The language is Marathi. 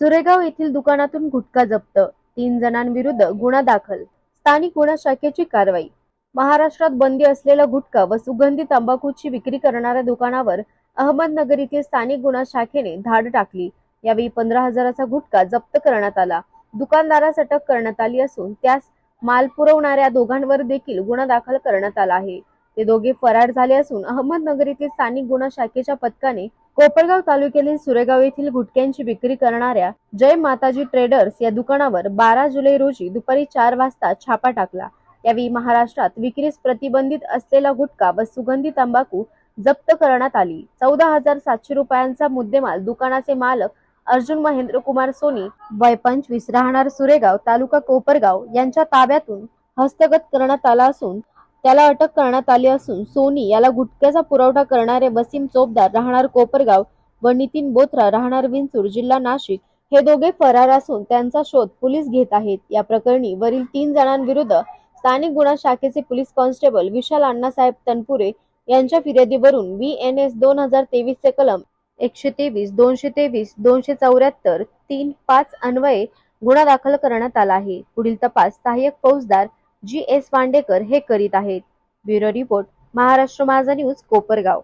सुरेगाव येथील दुकानातून गुटखा जप्त. तीन जणांविरुद्ध गुन्हा दाखल. स्थानिक गुन्हा शाखेची कारवाई. महाराष्ट्रात बंदी असलेला गुटखा व सुगंधी तंबाखूची विक्री करणाऱ्या दुकानावर अहमदनगर येथील स्थानिक गुन्हा शाखेने धाड टाकली. यावेळी पंधरा हजाराचा गुटखा जप्त करण्यात आला. दुकानदारास अटक करण्यात आली असून त्यास माल पुरवणाऱ्या दोघांवर देखील गुन्हा दाखल करण्यात आला आहे. ते दोघे फरार झाले असून अहमदनगर येथील स्थानिक गुन्हा शाखेच्या पथकाने कोपरगाव तालुक्यातील सुरेगाव येथील गुटख्यांची विक्री करणाऱ्या जय माताजी ट्रेडर्स या दुकानावर बारा जुलै रोजी दुपारी चार वाजता छापा टाकला. यावेळी महाराष्ट्रात विक्रीस प्रतिबंधित असलेला गुटखा व सुगंधी तंबाखू जप्त करण्यात आली. चौदा हजार सातशे रुपयांचा मुद्देमाल दुकानाचे मालक अर्जुन महेंद्र कुमार सोनी वय पंचवीस राहणार सुरेगाव तालुका कोपरगाव यांच्या ताब्यातून हस्तगत करण्यात आला असून त्याला अटक करण्यात आली असून सोनी याला गुटख्याचा पुरवठा करणारे वसीम चोपदार राहणार कोपरगाव व नितीन बोथरा राहणार विंचूर जिल्हा नाशिक. हे दोघे फरार असून त्यांचा शोध पोलीस घेत आहेत. या प्रकरणी वरील तीन जणांविरुद्ध स्थानिक गुन्हा शाखेचे पोलीस कॉन्स्टेबल विशाल अण्णासाहेब तनपुरे यांच्या फिर्यादीवरून व्ही एन एस दोन हजार तेवीसचे कलम एकशे तेवीस दोनशे तेवीस दोनशे चौऱ्याहत्तर तीन पाच अन्वये गुन्हा दाखल करण्यात आला आहे. पुढील तपास सहाय्यक फौजदार जी एस वांडेकर हे करीत आहेत. ब्युरो रिपोर्ट महाराष्ट्र माझा न्यूज कोपरगाव.